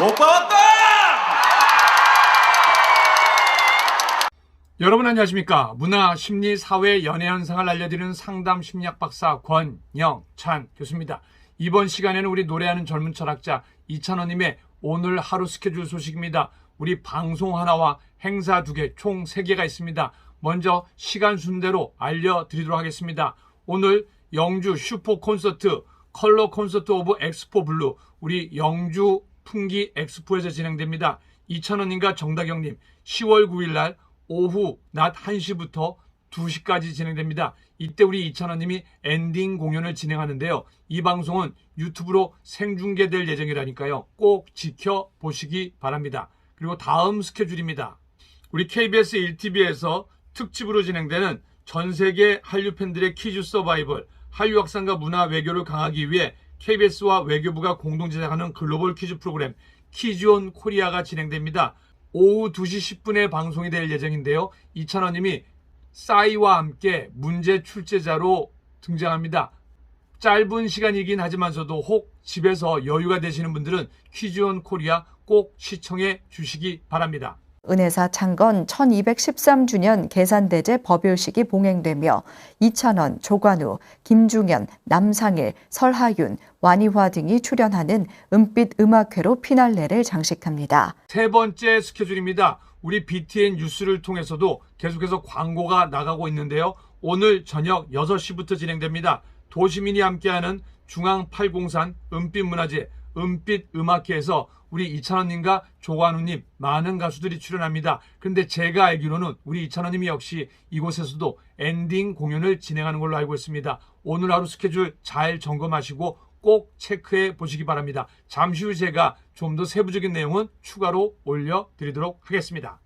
오빠 왔다! 여러분 안녕하십니까? 문화, 심리, 사회, 연애 현상을 알려드리는 상담 심리학 박사 권영찬 교수입니다. 이번 시간에는 우리 노래하는 젊은 철학자 이찬원님의 오늘 하루 스케줄 소식입니다. 우리 방송 하나와 행사 두 개, 총 세 개가 있습니다. 먼저 시간 순대로 알려드리도록 하겠습니다. 오늘 영주 슈퍼 콘서트 컬러 콘서트 오브 엑스포 블루 우리 영주 풍기 엑스포에서 진행됩니다. 이찬원님과 정다경님 10월 9일 날 오후 낮 1시부터 2시까지 진행됩니다. 이때 우리 이찬원님이 엔딩 공연을 진행하는데요. 이 방송은 유튜브로 생중계될 예정이라니까요. 꼭 지켜보시기 바랍니다. 그리고 다음 스케줄입니다. 우리 KBS 1TV에서 특집으로 진행되는 전 세계 한류 팬들의 퀴즈 서바이벌, 한류 확산과 문화 외교를 강하기 위해 KBS와 외교부가 공동 제작하는 글로벌 퀴즈 프로그램 퀴즈온 코리아가 진행됩니다. 오후 2시 10분에 방송이 될 예정인데요. 이찬원님이 싸이와 함께 문제 출제자로 등장합니다. 짧은 시간이긴 하지만서도 혹 집에서 여유가 되시는 분들은 퀴즈온 코리아 꼭 시청해 주시기 바랍니다. 은혜사 창건 1213주년 계산대제 법요식이 봉행되며 이찬원, 조관우, 김중현, 남상일, 설하윤, 완이화 등이 출연하는 은빛 음악회로 피날레를 장식합니다. 세 번째 스케줄입니다. 우리 BTN 뉴스를 통해서도 계속해서 광고가 나가고 있는데요. 오늘 저녁 6시부터 진행됩니다. 도시민이 함께하는 중앙 803 은빛문화제 은빛 음악회에서 우리 이찬원님과 조관우님 많은 가수들이 출연합니다. 그런데 제가 알기로는 우리 이찬원님이 역시 이곳에서도 엔딩 공연을 진행하는 걸로 알고 있습니다. 오늘 하루 스케줄 잘 점검하시고 꼭 체크해 보시기 바랍니다. 잠시 후 제가 좀 더 세부적인 내용은 추가로 올려드리도록 하겠습니다.